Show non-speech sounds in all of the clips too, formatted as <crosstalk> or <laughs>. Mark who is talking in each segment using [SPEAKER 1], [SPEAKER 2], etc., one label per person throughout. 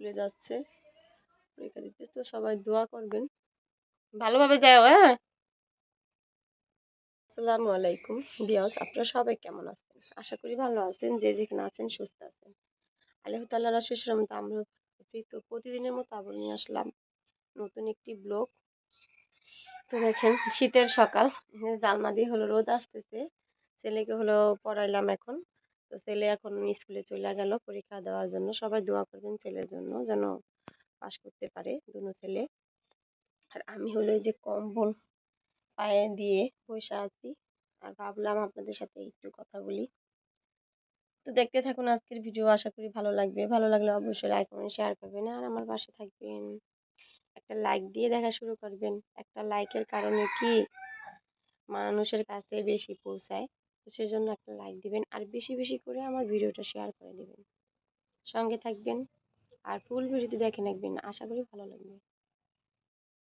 [SPEAKER 1] স্কুলে যাচ্ছে। পরীক্ষা দিতে তো সবাই দোয়া করবেন। ভালোভাবে যাও হ্যাঁ? আসসালামু আলাইকুম। বিয়াস আপনারা সবাই কেমন আছেন? আশা করি ভালো আছেন যে যেখানে আছেন সুস্থ আছেন। আল্লাহ তাল্লাহ রসের মতো আমরা তো প্রতিদিনের মতো আবার নিয়ে আসলাম নতুন একটি ব্লগ। তো দেখেন শীতের সকাল। জানলা দিয়ে হলো রোদ আসতেছে। ছেলেকে হলো পড়াইলাম এখন। তো ছেলে এখন স্কুলে চলে গেল, পরীক্ষা দেওয়ার জন্য। সবাই দোয়া করবেন ছেলের জন্য যেন পাশ করতে পারে দুনো ছেলে। আর আমি হলো যে কম্বল পায়ে দিয়ে বসে আছি। আর ভাবলাম আপনাদের সাথে একটু কথা বলি। তো দেখতে থাকুন আজকের ভিডিও, আশা করি ভালো লাগবে। ভালো লাগলে অবশ্যই লাইক কমেন্ট শেয়ার করবেন। আর আমার পাশে থাকবেন, একটা লাইক দিয়ে দেখা শুরু করবেন। একটা লাইকের কারণে কি মানুষের কাছে বেশি পৌঁছায়। তো সেজন্য একটা লাইক দিবেন। আর বেশি বেশি করে আমার ভিডিওটা শেয়ার করে দিবেন। সঙ্গে থাকবেন। আর ফুল ভিডিওতে দেখে রাখবেন আশা করি ভালো লাগবে।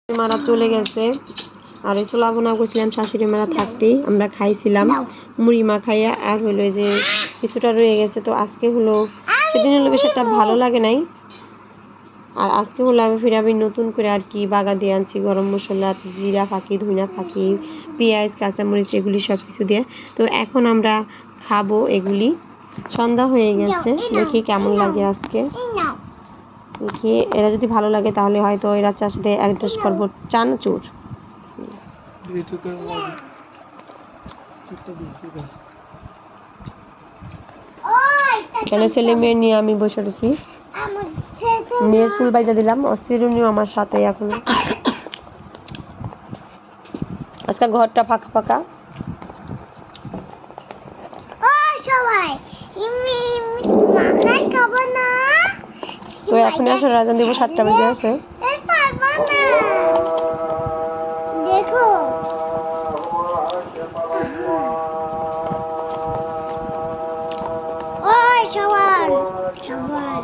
[SPEAKER 1] মারা চলে গেছে। আর এই ছোলা বোনা করছিলাম, শাশুড়ি মারা থাকতেই আমরা খাইছিলাম। মুড়ি মা খাইয়া আর হলো যে কিছুটা রয়ে গেছে। তো আজকে হলো সেদিন হলো বেশ একটা ভালো লাগে নাই। আর আজকে হলো আমি ফিরে আমি নতুন করে আর কি। বাগা দিয়ে আনছি গরম মশলা, জিরা ফাঁকি ধনিয়া ফাঁকি। পেঁয়াজ কাঁচামরিচ এগুলি সব কিছু দিয়ে। তো এখন আমরা খাব এগুলি। সন্ধ্যা হয়ে গেছে। দেখি কেমন লাগে আজকে। দেখি এরা যদি ভালো লাগে তাহলে হয়তো এরা চার। সাথে অ্যাডজাস্ট করব চানাচুর এখানে ছেলে মেয়ে নিয়ে আমি বসে রয়েছি। মেয়ে স্কুল বাইতে দিলাম অস্থিরুনিও আমার সাথে এখন। আজকে ঘরটা ফাঁকা ফাঁকা।
[SPEAKER 2] সবাই ইমি মাখাই খাব না।
[SPEAKER 1] তো এখন আসলে রাজান দেবো সাতটা বেজে আছে
[SPEAKER 2] এই পারব না। দেখো। ওই সবার সবার।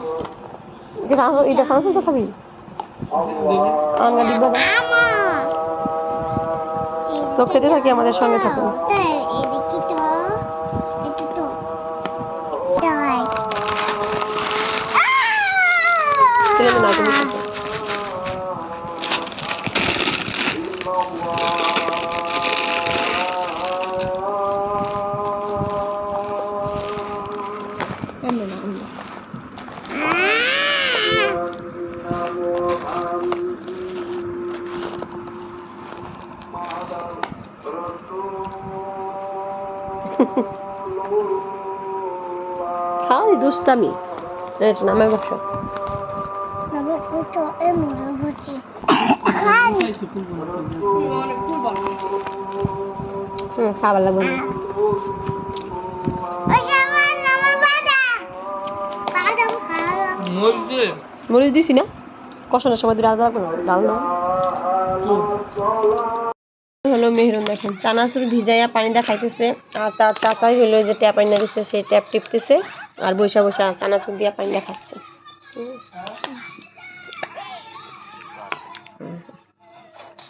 [SPEAKER 1] এটা সানসু- এটা সানসু তো খাবি? আঙ্গা।
[SPEAKER 2] আমা
[SPEAKER 1] তো খেতে থাকি আমাদের সঙ্গে থাকুন না তুমি খেতে। আনবে না, আনবে। খাও এই দুষ্টামি। বসো লাগবে না
[SPEAKER 2] ওই সবার আমার বাবা
[SPEAKER 1] মরিচ দিছি না? কষানোর সময় দিলে আলাদা না ডাল না। হলো মেহরুন, দেখেন। চানাচুর ভিজাইয়া পানিটা খাইতেছে আর তার চাচাই হলো যে ট্যাপ আইনা দিছে, সেই ট্যাপ টিপতেছে। আর বৈশা বৈশা চানাচুর দিয়া পানিটা খাচ্ছে।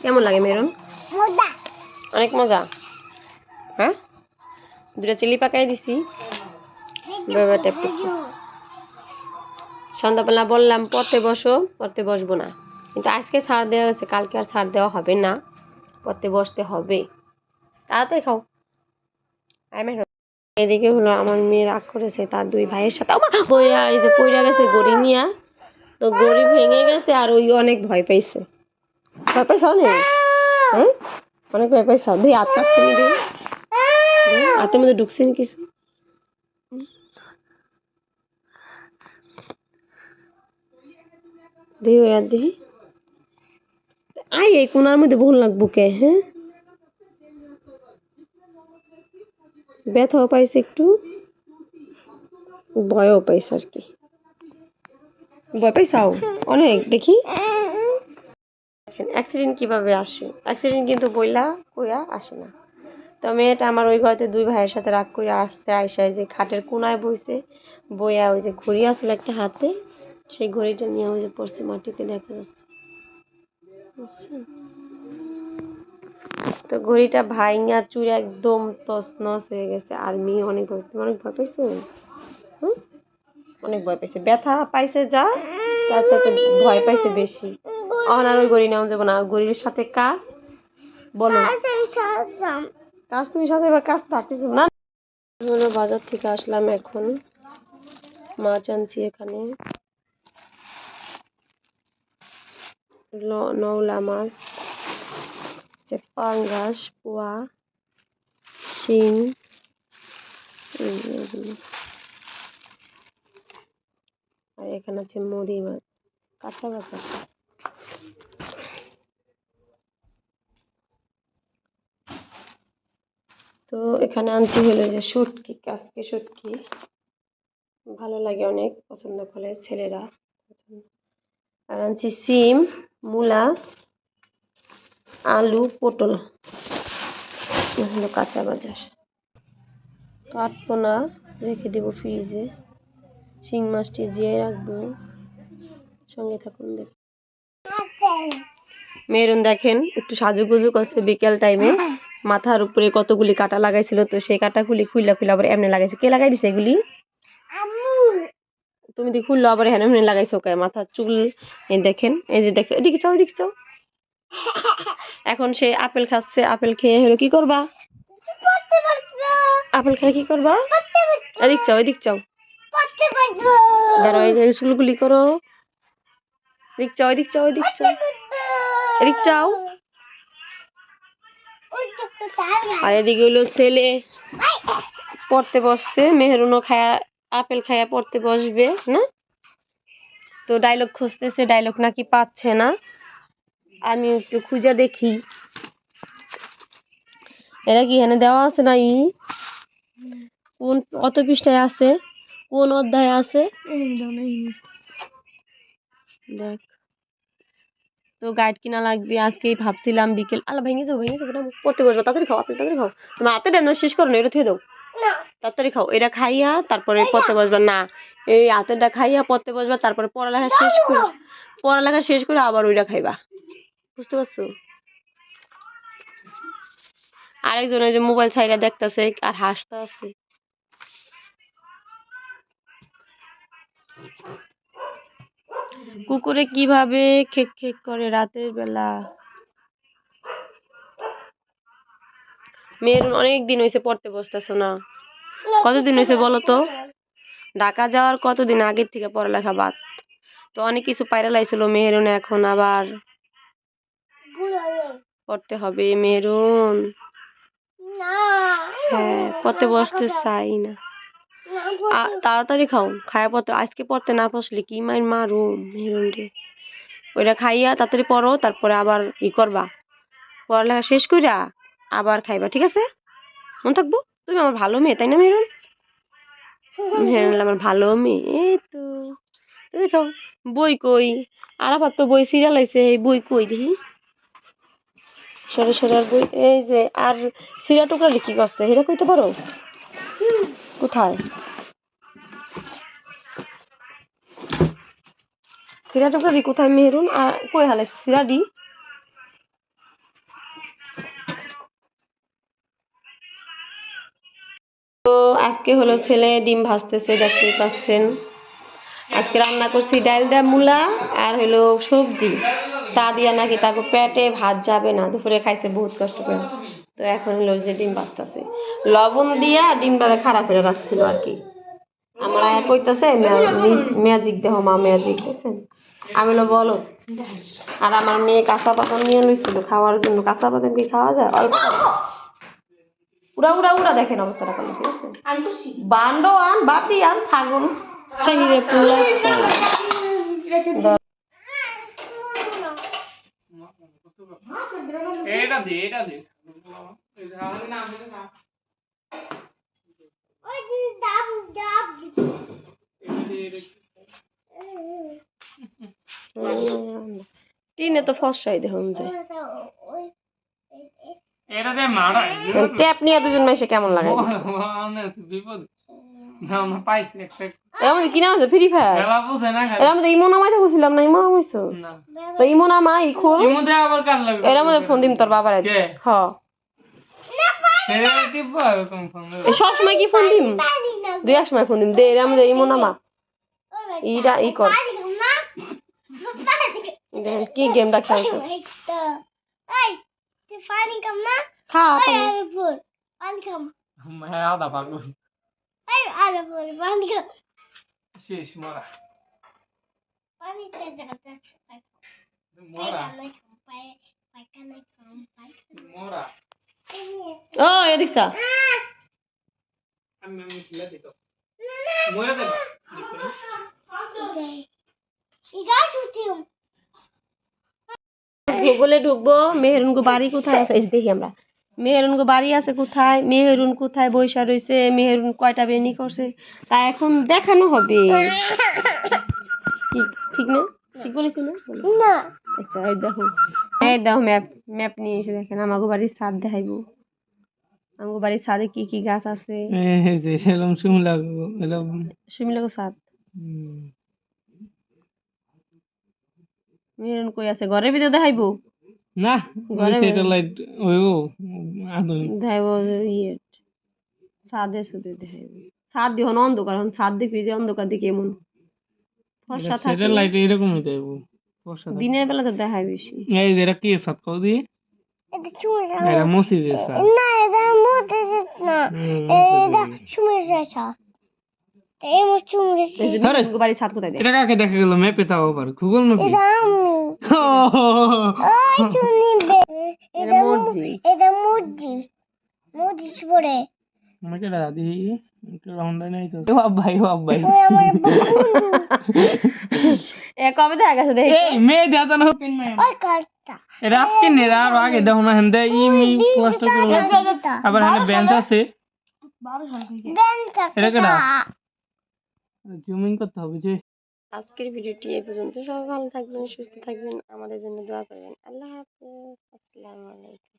[SPEAKER 1] কেমন লাগে
[SPEAKER 2] মেরুন?
[SPEAKER 1] অনেক মজা? হ্যাঁ? দুটা চিলি পাকাই দিছি। সন্ধ্যাবেলা বললাম পড়তে বসো পড়তে বসবো না। কিন্তু আজকে ছাড় দেওয়া হয়েছে কালকে আর ছাড় দেওয়া হবে না। পড়তে বসতে হবে। তাড়াতাড়ি খাও। মেহর এদিকে হলো আমার মেয়ে রাগ করেছে, তার দুই ভাইয়ের সাথে। পইরা গেছে গড়ি নিয়া। তো গড়ি ভেঙে গেছে আর ওই অনেক ভয় পাইছে। ভয় পাইছ অনেক? হ্যাঁ? অনেক ভয় পাইছ? দুই হাত কাটছে নি হাতের মধ্যে ঢুকছে নি কিছু? দেখি ওই আর দেখি আই, এই কোনার মধ্যে ভুল লাগবো কে হ্যাঁ? ব্যথাও পাইছে একটু, ভয়ও পাইছে আর কি। ভয় পাইছাও? অনেক, দেখি। অ্যাক্সিডেন্ট কীভাবে আসে? অ্যাক্সিডেন্ট কিন্তু বইলা কইয়া আসে না। তো মেয়েটা আমার ওই ঘরেতে দুই ভাইয়ের সাথে রাগ করে আসছে আইসায় যে খাটের কোনায় বইছে, বইয়া ওই যে ঘড়ি আসলো একটা হাতে, সেই ঘড়িটা নিয়ে ওই যে পড়ছে মাটিতে দেখা যাচ্ছে? তো ঘড়িটা ভাইঙা চুরে একদম তছনছ হয়ে গেছে। আর মেয়ে অনেক ভয় অনেক ভয় পাইছো? অনেক ভয় পাইছে। ব্যথা পাইছে যা, তার সাথে ভয় পাইছে বেশি। আর ওই গড়ি নেওয়া যাব না। গড়ির সাথে কাজ, বলো। কাজ তুমি সাথে এবার কাজ থাকতে না, হলো বাজার থেকে আসলাম এখন। মাছ আনছি এখানে। ল- নওলা মাছ। হচ্ছে পাঙ্গাস, পোয়া শিং এই যে এগুলো। আর এখানে আছে মুড়ি মাছ, কাঁচা কাঁচা। তো এখানে আনছি হলো যে শুটকি আজকে শুটকি। ভালো লাগে অনেক, পছন্দ করে ছেলেরা। আর আনছি সিম মূলা। আলু, পটল হলো কাঁচা বাজার। কাটবো না, রেখে দেবো ফ্রিজে শিং মাছটি জিয়ে রাখব। সঙ্গে থাকুন দেখ মেরুন দেখেন, একটু সাজুগুজু করছে বিকেল টাইমে মাথার উপরে কতগুলি কাটা লাগাইছিল, তো সেই কাটাগুলি খুললা খুললা আবার এমনি লাগাইছে। কে লাগাই দিছে এগুলি? তুমি দি খুললো আবার হেনে হেনে লাগাইছো কে? মাথার চুল দেখেন, এই যে দেখো এদিকে চাও এদিকে চাও। এখন সে আপেল খাচ্ছে আপেল খেয়ে হলো কি করবা? আপেল খেয়ে কি করবা? এদিক চাও এদিক চাও দাঁড়াও এই চুলগুলি করো। এদিক চাও এদিক চাও এদিক চাও এদিক চাও আর এদিকে হলো ছেলে। পড়তে বসছে মেহরুনও খায়া আপেল খায়া পড়তে বসবে না? তো ডায়লগ খুঁজতেছে ডায়লগ নাকি পাচ্ছে না। আমি একটু খুঁজে দেখি। এরা কি এখানে দেওয়া আছে না ই কোন কত পৃষ্ঠায় আছে? কোন অধ্যায় আছে? দেখ। তো গাইড কিনা লাগবে আজকেই ভাবছিলাম বিকেল আলা ভেঙে যাও ভেঙে যাও পড়তে বসবো। তাড়াতাড়ি খাও আপনি তাড়াতাড়ি খাও। তোমার হাতে ডেন শেষ করো না এটা থুয়ে দাও। তাড়াতাড়ি খাও এটা খাইয়া তারপরে পড়তে বসবা। না এই হাতেরটা খাইয়া পড়তে বসবা তারপরে পড়ালেখা শেষ করে পড়ালেখা শেষ করে আবার ওইটা খাইবা। বুঝতে পারছ? আরেকজন ওই যে মোবাইল ছাইরা দেখতেছে আর হাসতে আছে। কুকুরে কীভাবে খেক খেক করে রাতের বেলা? মেয়ের অনেক দিন হয়েছে পড়তে বসতেছো না। কতদিন হয়েছে বলো তো? ঢাকা যাওয়ার কতদিন আগের থেকে পড়ালেখা বাদ? তো অনেক কিছু পায়রা লাইছিল মেহেরুন এখন আবার পড়তে হবে মেরুন। হ্যাঁ পড়তে বসতে চাই না। তাড়াতাড়ি খাও খায়া পড়তে আজকে পড়তে না বসলে কি মাইর মারু মেহেরুন রে। ওইটা খাইয়া তাড়াতাড়ি পড়ো তারপরে আবার ই করবা। পড়ালেখা শেষ কইরা আবার খাইবা ঠিক আছে? মনে থাকব? তুমি আমার ভালো মেয়ে তাই না মেরুন? মেহেরুন হলো আমার ভালো মেয়ে এই তো। দেখো বই কই? আর আবার তো বই সিরিয়াল আইছে বই কই দেখি? সরে সরে, আর বই এই যে, আর সিরা টুকরা কি করছে? হিরা কইতে পারো? কোথায়? সিরা টুকরা কোথায় মেহরুন? আর কই হালাইছে? সিরাডি তো আজকে হলো ছেলে ডিম ভাজতেছে দেখতেই পাচ্ছেন। আজকে রান্না করছি ডাল দা মূলা আর হলো সবজি। তা দিয়া নাকি তাকে পেটে ভাত যাবে না দুপুরে খাইছে বহুত কষ্ট করে। তো এখন হলো যে ডিম ভাজতেছে লবণ দিয়া ডিমটারে খারাপ করে রাখছিল আর কি। আমার আয়া কইতাছে ম্যাজিক দেহ মা ম্যাজিক দেখছেন আমি হলো বলো আর আমার মেয়ে কাঁচা বাদাম নিয়ে লইছিল খাওয়ার জন্য কাঁচা বাদাম কি খাওয়া যায়? অল্প উড়া উড়া উড়া দেখেন অবস্থাটা করলে ঠিক আছে? বান্ড আন বাটি আন ছাগল হিরে পুলা
[SPEAKER 3] এটা দে এটা দে।
[SPEAKER 1] টিনে তো ফসাই দেখুন
[SPEAKER 3] মারা।
[SPEAKER 1] ট্যাপ নিয়ে দুজন মাইসে কেমন লাগে
[SPEAKER 3] বিপদ।
[SPEAKER 1] মধ্যে কি নাম আছে? Free fire? এর মধ্যে ইমো নামাইতে বলছিলাম না ইমো নামাইছো
[SPEAKER 3] না।
[SPEAKER 1] তো ইমো নামাই খোল।
[SPEAKER 3] এর মধ্যে
[SPEAKER 1] ফোন দিম তোর বাবার? হ।
[SPEAKER 3] ছেড়ে দিব এরকম ফোন দেবে?
[SPEAKER 1] এই সব সময় কি ফোন দিম? দুই এক সময় ফোন দিম। দে এর মধ্যে ইমো নামা ইটা ই কর। কি গেমটা খেলতে খা পানি।
[SPEAKER 2] আরে ফুল পানি খাম
[SPEAKER 3] হ্যাঁ আদা পাগল।
[SPEAKER 2] খাম
[SPEAKER 3] শেষ মরা
[SPEAKER 2] পানি তে জায়গাতে
[SPEAKER 3] মরা
[SPEAKER 2] পায়খানা খাম পায়খানা
[SPEAKER 3] মরা
[SPEAKER 1] ও এদিক চা
[SPEAKER 3] আমি আমি খুলে দিত মরে দেবা
[SPEAKER 2] ইগা শুতিম
[SPEAKER 1] গুগলে ঢুকবো মেহেরুনগো বাড়ি কোথায় আছে? দেখি আমরা। মেহেরুনগো বাড়ি আছে কোথায়? মেহেরুন কোথায় বৈশা রয়েছে মেহেরুন কয়টা বেনি করছে? তা এখন দেখানো হবে। ঠিক না? ঠিক বলেছি না?
[SPEAKER 2] না।
[SPEAKER 1] আচ্ছা এই দেখো। এই দেখো ম্যাপ ম্যাপ নিয়ে এসে দেখেন আমাগো বাড়ির ছাদ দেখাইবো। আমাগো বাড়ির ছাদে কি কি গাছ আছে?
[SPEAKER 3] এই যে সেরকম শুনলা এলাম।
[SPEAKER 1] সুমিলাগো ছাদ। মেহেরুন কই আছে? ঘরের ভিতরে দেখাইবো?
[SPEAKER 3] না
[SPEAKER 1] ঘরে
[SPEAKER 3] স্যাটেলাইট ওই
[SPEAKER 1] ইয়ে সুদে দিয়ে অন্ধকার হন দেখবি যে অন্ধকার দিকে এমন। ফর্সা থাকে।
[SPEAKER 3] স্যাটেলাইট এরকমই যাইব
[SPEAKER 1] দিনের বেলা তো দেখায় বেশি।
[SPEAKER 3] এই যে এটা কি কও
[SPEAKER 2] এটা
[SPEAKER 3] মসজিদের
[SPEAKER 2] না এটা না। এটা
[SPEAKER 1] দেখ
[SPEAKER 3] এটা কাকে দেখা গেল? ম্যাপে তাও আবার। গুগল ম্যাপে <laughs>
[SPEAKER 2] এটা আমি ওই চুনিবে
[SPEAKER 1] এটা মসজিদ
[SPEAKER 2] এটা মসজিদ মসজিদ পড়ে
[SPEAKER 3] আমাকে দাদি রাউন্ডে নাই তো ভাই ভাই
[SPEAKER 2] ওই আমার বন্ধু।
[SPEAKER 1] এ কবে দেখা গেছে দেখি?
[SPEAKER 3] এই মেয়ে দেখা না। পেন না
[SPEAKER 2] ওই কার্ডটা
[SPEAKER 3] এটা নে আর আগে দেখো না হেন্দে ই মি কষ্ট করে আবার হেনে বেঞ্চ আছে।
[SPEAKER 2] বেঞ্চটা
[SPEAKER 3] এটা কেডা? জুমিং করতে হবে যে।
[SPEAKER 1] আজকের ভিডিওটি এ পর্যন্ত। সবাই ভালো থাকবেন, সুস্থ থাকবেন। আমাদের জন্য দোয়া করবেন। আল্লাহ হাফেজ। আসসালামু আলাইকুম।